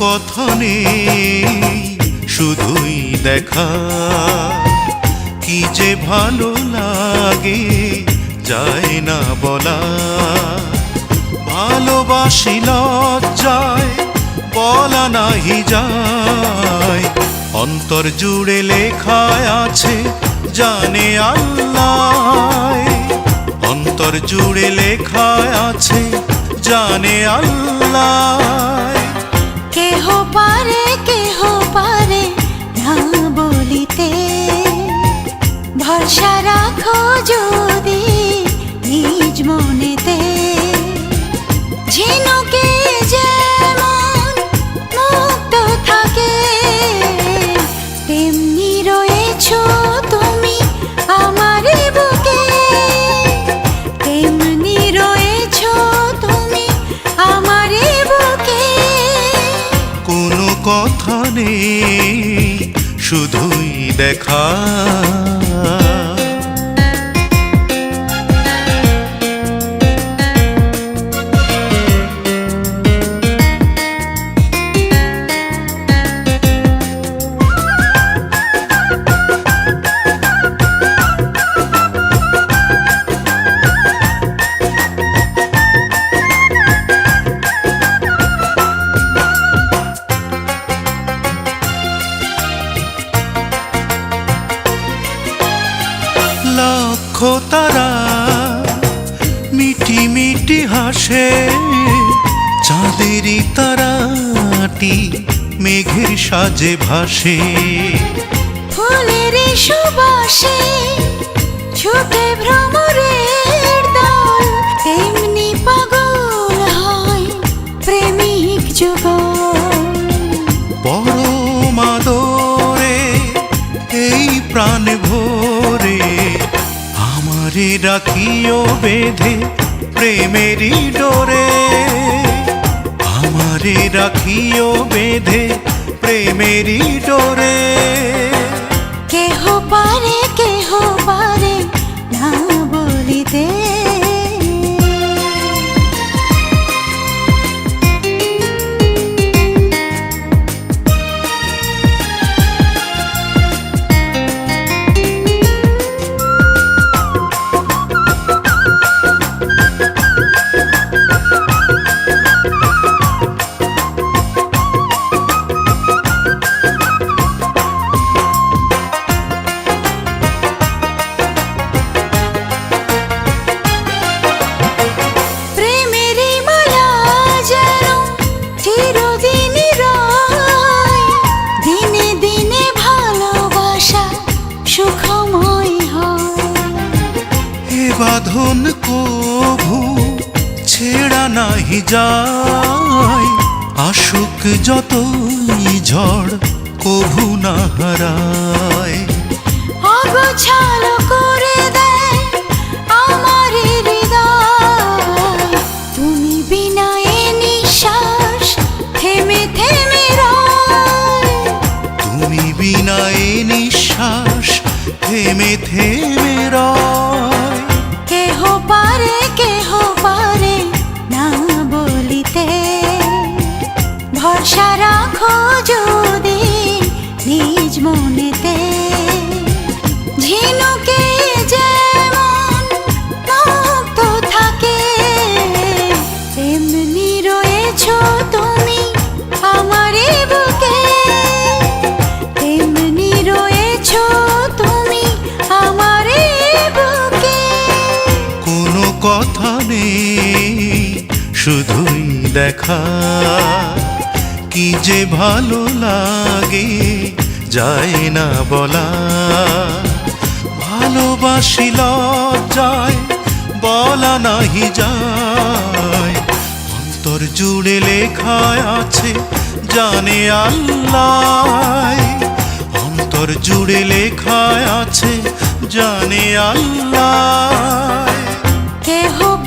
কথা নেই, শুধুই দেখা। কি যে ভালো লাগে যায় না বলা। ভালোবাসি, লজ্জায় বলা নাহি যায়। অন্তর জুড়ে লেখায় আছে, জানে আল্লাহ। অন্তর জুড়ে লেখায় আছে রাখো যদি নিজ ঝিনুকে যেমন মুক্ত থাকে, তেমনি রয়েছ তুমি আমার বুকে। তেমনি রয়েছ তুমি আমার বুকে। কোনো কথা নেই, শুধুই দেখা। লক্ষ তারা মিটি মিটি হাসে চাঁদেরই তারাটি মেঘের সাজে ভাসে। ফুলের সুবাসে ছুটে ভ্রমরের দল তেমনি পাগল হয় প্রেমিক যুগল। পরমাদরে আমারে রাখিও বেঁধে প্রেমেরই ডোরে। আমারে রাখিও বেঁধে প্রেমেরই ডোরে। বাঁধন কভু ছেড়া নাহি যায়। আসুক যতই ঝড় কভু না হারায়। অগোছাল করে দেয় আমার হৃদয়। তুমি বিনা এ নিঃশ্বাস থেমে থেমে তুমি বিনা এ নিঃশ্বাস থেমে থেমে কথা নেই, শুধুই দেখা। কি যে ভালো লাগে, যায় না বলা। ভালোবাসি লজ্জায়, বলা নাহি যায়। অন্তর জুড়ে লেখায় আছে, জানে আল্লাহ। অন্তর জুড়ে লেখায় আছে, জানে আল্লাহ। কেহ